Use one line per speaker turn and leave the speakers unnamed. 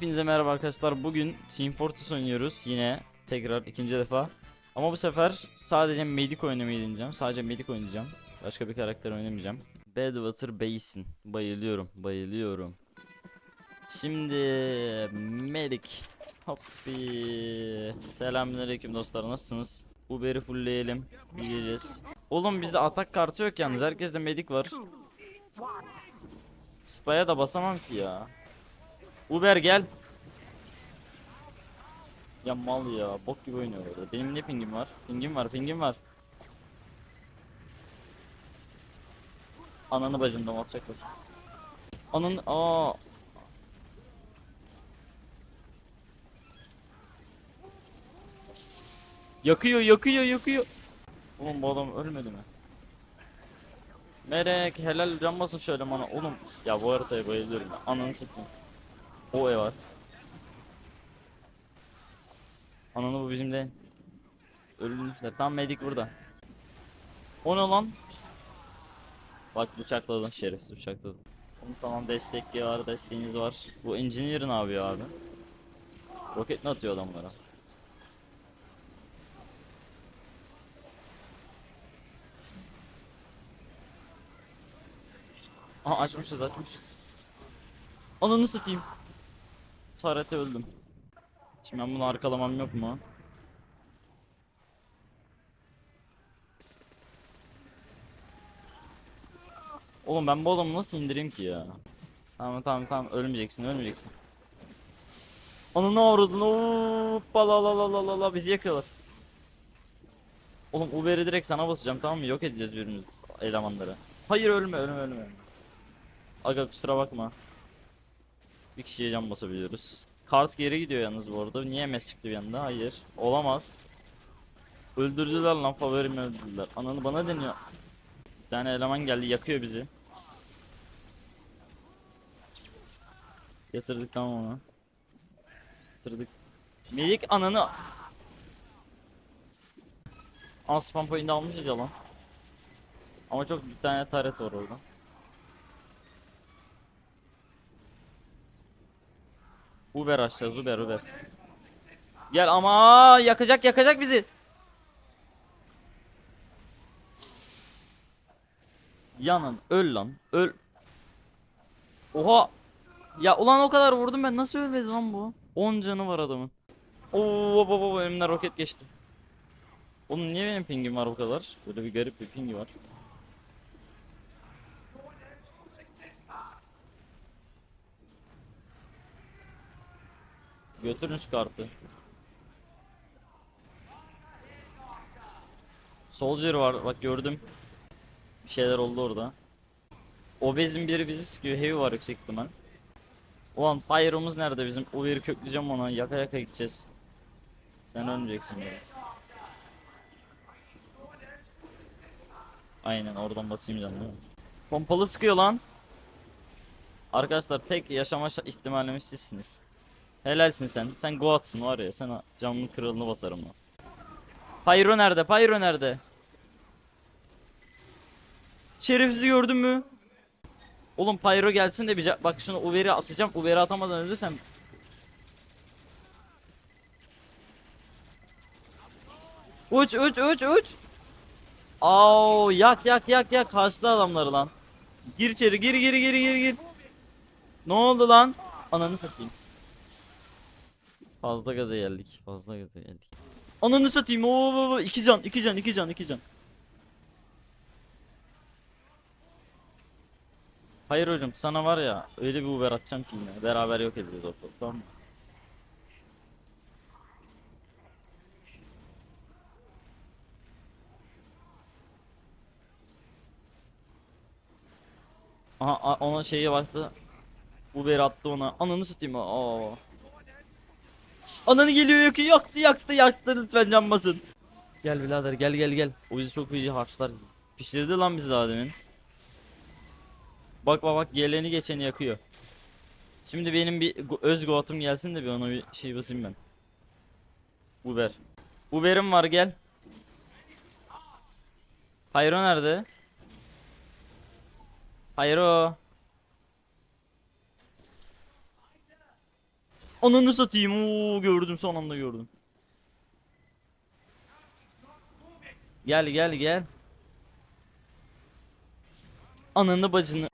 Hepinize merhaba arkadaşlar. Bugün Team Fortress oynuyoruz yine tekrar ikinci defa. Ama bu sefer sadece Medic oynamayı deneyeceğim. Sadece Medic oynayacağım. Başka bir karakter oynamayacağım. Badwater Basin. Bayılıyorum, bayılıyorum. Şimdi Medic. Hoppi. Selamünaleyküm dostlar. Nasılsınız? Uber'i fullleyelim. Gideceğiz. Oğlum bizde atak kartı yok yalnız. Herkeste Medic var. Spy'a da basamam ki ya. Uber gel. Ya mal ya bok gibi oynuyor orada. Benim ne pingim var? Pingim var, pingim var. Ananı bacından atacaklar. Ananı aa. Yakıyor, yakıyor, yakıyor. Oğlum bu adam ölmedi mi? Merek helal can basın şöyle bana oğlum. Ya bu haritaya bayılıyorum ya. Ananı satayım. O ev var. Ananı bu bizim de. Ölmüşler. Tam medik burada. O ne lan? Bak bıçakladım şerefsiz bıçakladım. Oğlum tamam destek var desteğiniz var. Bu engineer ne yapıyor abi? Roket mi atıyor adamlara? Aha açmışız açmışız. Ananı satayım. Tarete öldüm. Şimdi ben bunu arkalamam yok mu? Oğlum ben bu adamı nasıl indireyim ki ya? Tamam tamam tamam ölmeyeceksin ölmeyeceksin. Onu ne avradın? Hoppa la la la la la la bizi yakıyorlar. Oğlum Uber'i direkt sana basacağım tamam mı? Yok edeceğiz birimiz elemanları. Hayır ölme ölme. ölme. Aga kusura bakma. Bir kişiye can basabiliyoruz. Kart geri gidiyor yalnız bu arada. Niye MS çıktı bir anda? Hayır. Olamaz. Öldürdüler lan favorimi öldürdüler. Ananı bana deniyor. Bir tane eleman geldi yakıyor bizi. Yatırdık tamam onu. Yatırdık. Melik ananı. Aa spam almışız ya lan. Ama çok bir tane taret var orada. Uber açacağız Uber Uber. Gel ama yakacak yakacak bizi. Yanın öl lan öl. Oha. Ya ulan o kadar vurdum ben nasıl ölmedi lan bu? 10 canı var adamın. Oo baba baba önümden roket geçti. Oğlum niye benim pingim var bu kadar? Böyle bir garip bir pingi var. Götürün şu kartı. Soldier var bak gördüm. Bir şeyler oldu orada. Obez'in biri bizi sıkıyor. Heavy var yüksek ihtimal. Ulan Pyro'muz nerede bizim? O yeri kökleyeceğim ona. Yaka yaka gideceğiz. Sen ölmeyeceksin böyle. Aynen oradan basayım canım? Pompalı sıkıyor lan. Arkadaşlar tek yaşama şa- ihtimalimiz sizsiniz. Helalsin sen. Sen Goat'sın var ya. Sana canının kralını basarım lan. Pyro nerede? Pyro nerede? Şerefsizi gördün mü? Oğlum Pyro gelsin de bir bak şunu Uber'i atacağım. Uber'i atamadan ölürsem Uç uç uç uç. Au yak yak yak yak hasta adamları lan. Gir içeri gir gir gir gir gir. Ne oldu lan? Ananı satayım. Fazla gaza geldik. Fazla gaza geldik. Ananı satayım. Oo, iki can, iki can, iki can, iki can. Hayır hocam sana var ya öyle bir Uber atacağım ki yine. Beraber yok edeceğiz ortalık tamam mı? Aha ona şeyi bastı. Uber attı ona. Ananı satayım. Aa. Ananı geliyor yakıyor yaktı yaktı yaktı lütfen canmasın. Gel birader gel gel gel. O bizi çok iyi harçlar. Pişirdi lan bizi daha demin. Bak bak bak geleni geçeni yakıyor. Şimdi benim bir öz goatım gelsin de bir ona bir şey basayım ben. Uber. Uber'im var gel. Hayro nerede? Hayro. Ananı satayım. Oo gördüm son anda gördüm. Gel gel gel. Ananı bacını.